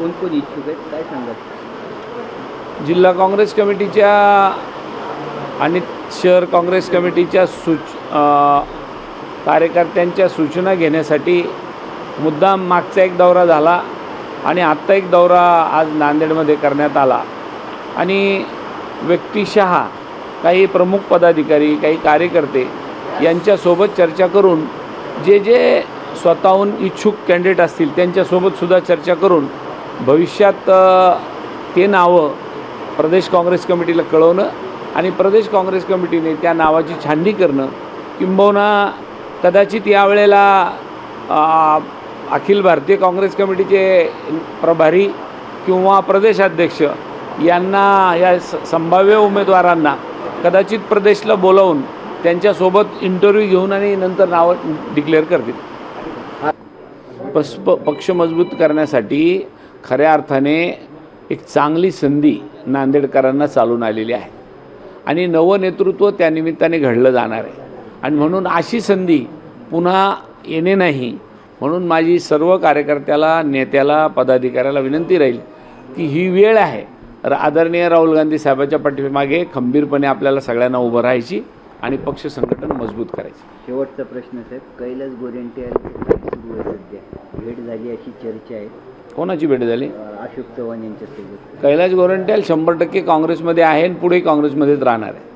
कोण कोण इच्छुक आहेत? काय सांगत जिल्हा काँग्रेस कमिटीच्या आणि शहर काँग्रेस कमिटीच्या सूच कार्यकर्त्यांच्या सूचना घेण्यासाठी मुद्दाम मागचा एक दौरा झाला आणि आत्ता एक दौरा आज नांदेडमध्ये करण्यात आला. आणि व्यक्तिशः काही प्रमुख पदाधिकारी काही कार्यकर्ते यांच्यासोबत चर्चा करून जे जे स्वतःहून इच्छुक कॅन्डिडेट असतील त्यांच्यासोबतसुद्धा चर्चा करून भविष्यात ते नावं प्रदेश काँग्रेस कमिटीला कळवणं आणि प्रदेश काँग्रेस कमिटीने त्या नावाची छाननी करणं. किंबहुना कदाचित यावेळेला अखिल भारतीय काँग्रेस कमिटीचे प्रभारी किंवा प्रदेशाध्यक्ष यांना या स संभाव्य उमेदवारांना कदाचित प्रदेशला बोलावून त्यांच्यासोबत इंटरव्ह्यू घेऊन आणि नंतर नावं डिक्लेअर करतील. पस प पक्ष मजबूत करण्यासाठी खऱ्या अर्थाने एक चांगली संधी नांदेडकरांना चालून आलेली आहे. आणि नवं नेतृत्व त्यानिमित्ताने घडलं जाणार आहे. आणि म्हणून अशी संधी पुन्हा येणे नाही म्हणून माझी सर्व कार्यकर्त्याला नेत्याला पदाधिकाऱ्याला विनंती राहील की ही वेळ आहे. र आदरणीय राहुल गांधी साहेबाच्या पाठीमागे खंबीरपणे आपल्याला सगळ्यांना उभं राहायची आणि पक्ष संघटन मजबूत करायची. शेवटचा प्रश्न साहेब कैलास गोरेंटे सुरू आहे सध्या? भेट झाली अशी चर्चा आहे. कोणाची भेट झाली? अशोक चव्हाण यांच्यासोबत कैलास गोरंट्याल शंभर टक्के काँग्रेसमध्ये आहे आणि पुढे काँग्रेसमध्येच राहणार आहे.